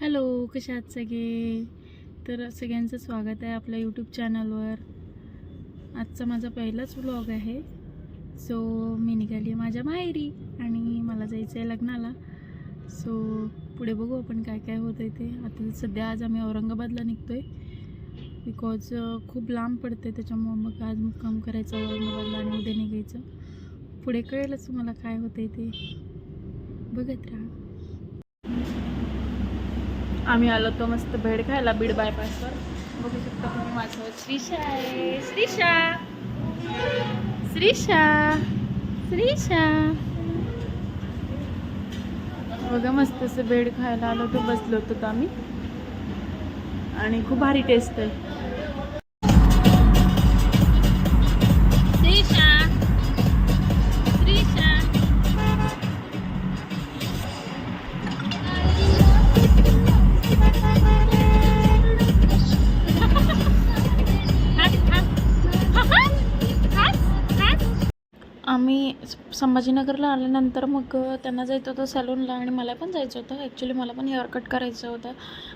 Hello कशा आहात सगळे? तर सगळ्यांचं स्वागत आहे आपल्या यूट्यूब चॅनलवर आजचा माझा पहिलाच व्लॉग आहे. सो मी निघाली आहे माझ्या माहेरी आणि मला जायचं आहे लग्नाला. सो पुढे बघू आपण काय काय होतं आहे ते. आता सध्या आज आम्ही औरंगाबादला निघतो आहे बिकॉज खूप लांब पडते त्याच्यामुळं मग आज मुक्काम करायचं औरंगाबादला आणि उद्या निघायचं. पुढे कळेलच तुम्हाला काय होतं आहे ते. बघत राहा. आम्ही आलो तो मस्त भेड खायला बीड बायपासवर बघू शकता तुम्ही माझं. श्रीशा आहे. श्रीशा! श्रीशा! श्रीशा! बघा मस्त असं भेड खायला आलो तो बसलो होतो आम्ही. आणि खूप भारी टेस्ट आहे. आम्ही स- संभाजीनगरला आल्यानंतर मग त्यांना जायचं होतं सॅलूनला आणि मला पण जायचं होतं. ॲक्च्युली मला पण हेअर कट करायचं होतं.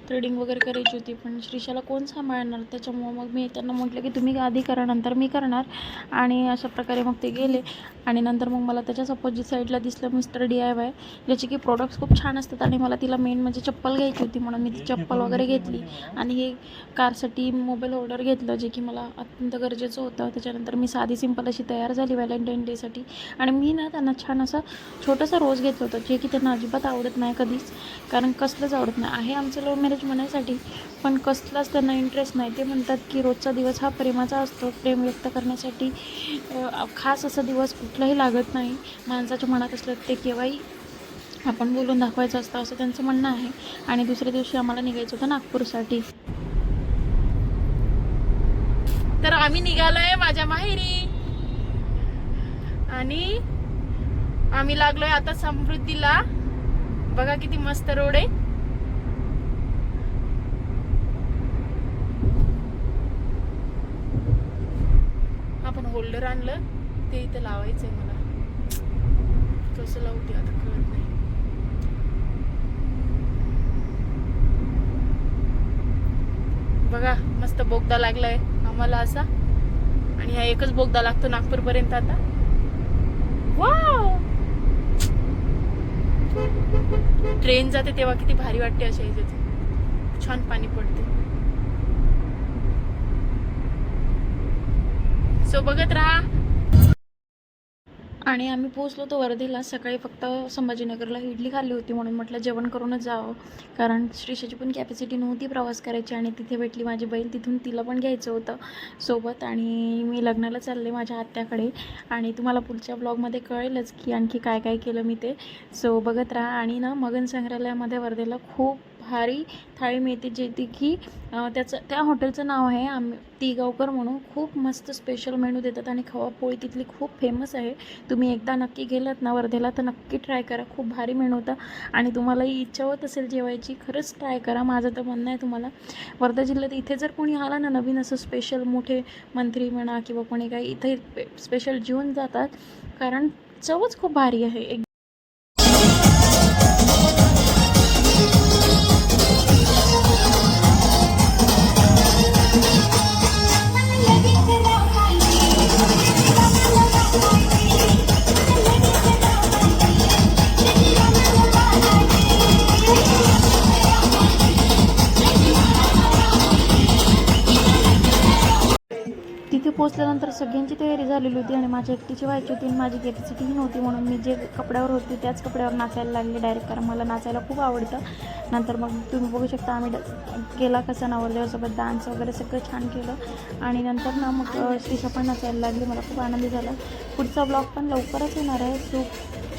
थ्रेडिंग वगैरे करायची होती पण श्रीशाला कोण सांभाळणार? त्याच्यामुळं मग मी त्यांना म्हटलं की तुम्ही आधी करा नंतर मी करणार. आणि अशा प्रकारे मग ते गेले. आणि नंतर मग मला त्याच्याच अपोजिट साईडला दिसलं मिस्टर डी आय वाय ज्याचे की प्रोडक्ट्स खूप छान असतात आणि मला तिला मेन म्हणजे चप्पल घ्यायची होती म्हणून मी ती चप्पल वगैरे घेतली. आणि हे कारसाठी मोबाईल ऑर्डर घेतलं जे की मला अत्यंत गरजेचं होतं. त्याच्यानंतर मी साधी सिंपल अशी तयार झाली व्हॅलेंटाईन डेसाठी आणि मी ना त्यांना छान असा छोटासा रोज घेतलं होतं जे की त्यांना अजिबात आवडत नाही कधीच. कारण कसलंच आवडत नाही. आहे आमचं लव्ह मॅरेज म्हणायसाठी पण कसलाच त्यांना इंटरेस्ट नाही. ते म्हणतात की रोजचा दिवस हा प्रेमाचा असतो. प्रेम व्यक्त करण्यासाठी खास असा दिवस कुठलाही लागत नाही. माणसाच्या मनात असलं ते केव्हाही आपण बोलून दाखवायचं असतं असं त्यांचं म्हणणं आहे. आणि दुसऱ्या दिवशी आम्हाला निघायचं होतं नागपूरसाठी. तर आम्ही निघालोय माझ्या माहेरी. आणि आम्ही लागलोय आता समृद्धीला. बघा किती मस्त रोड आहे. आपण होल्डर आणलं ते इथं लावायचंय मला. कसं लावते आता कळत नाही. बघा मस्त बोगदा लागलाय आम्हाला असा. आणि हा एकच बोगदा लागतो नागपूर पर्यंत आता. वाव ट्रेन जाते तेव्हा किती भारी वाटते अशा ह्याच्यात. छान पाणी पडते. सो बघत राहा. आणि आम्ही पोहोचलो तो वर्धेला. सकाळी फक्त संभाजीनगरला इडली खाल्ली होती म्हणून म्हटलं जेवण करूनच जावं. कारण श्रीशाची पण कॅपॅसिटी नव्हती प्रवास करायची आणि तिथे भेटली माझी बहीण. तिथून तिला पण घ्यायचं होतं सोबत आणि मी लग्नाला चालले माझ्या आत्याकडे. आणि तुम्हाला पुढच्या ब्लॉगमध्ये कळेलच की आणखी काय काय केलं मी ते. सो बघत राहा. आणि ना मगन संग्रहालयामध्ये वर्धेला खूप भारी थाळी मिळते जे ती की त्याचं त्या हॉटेलचं नाव आहे आम तिगावकर म्हणून. खूप मस्त स्पेशल मेनू देतात आणि खवापोळी तिथली खूप फेमस आहे. तुम्ही एकदा नक्की गेलात ना वर्धेला तर नक्की ट्राय करा. खूप भारी मेनू होता. आणि तुम्हालाही इच्छा होत असेल जेवायची खरंच ट्राय करा. माझं तर म्हणणं आहे तुम्हाला वर्धा जिल्ह्यात इथे जर कोणी आला ना नवीन असं स्पेशल मोठे मंत्री म्हणा किंवा कोणी काही इथे स्पेशल जेवून जातात. कारण चवच खूप भारी आहे. एक पोचल्यानंतर सगळ्यांची तयारी झालेली होती आणि माझी एकटीची व्हायची होती आणि माझी कॅपॅसिटीही नव्हती म्हणून मी जे कपड्यावर होती त्याच कपड्यावर नाचायला लागले डायरेक्ट कारण मला नाचायला खूप आवडतं. नंतर मग तुम्ही बघू शकता आम्ही ड- केला कसा नवरदेवासोबत डान्स वगैरे सगळं छान केलं. आणि नंतर ना मग अ, श्रीषा पण नाचायला लागली. मला खूप आनंदी झाला. पुढचा ब्लॉग पण लवकरच येणार आहे. So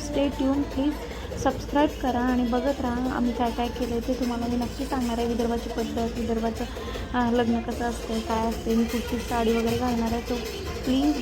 stay tune please subscribe करा आणि बघत राहा. आम्ही काय काय केलं ते तुम्हाला मी नक्की सांगणार आहे. विदर्भाची पद्धत विदर्भाचं लग्न कसं असतं काय असते मी कुठची साडी वगैरे घालणार आहे. तो प्लीज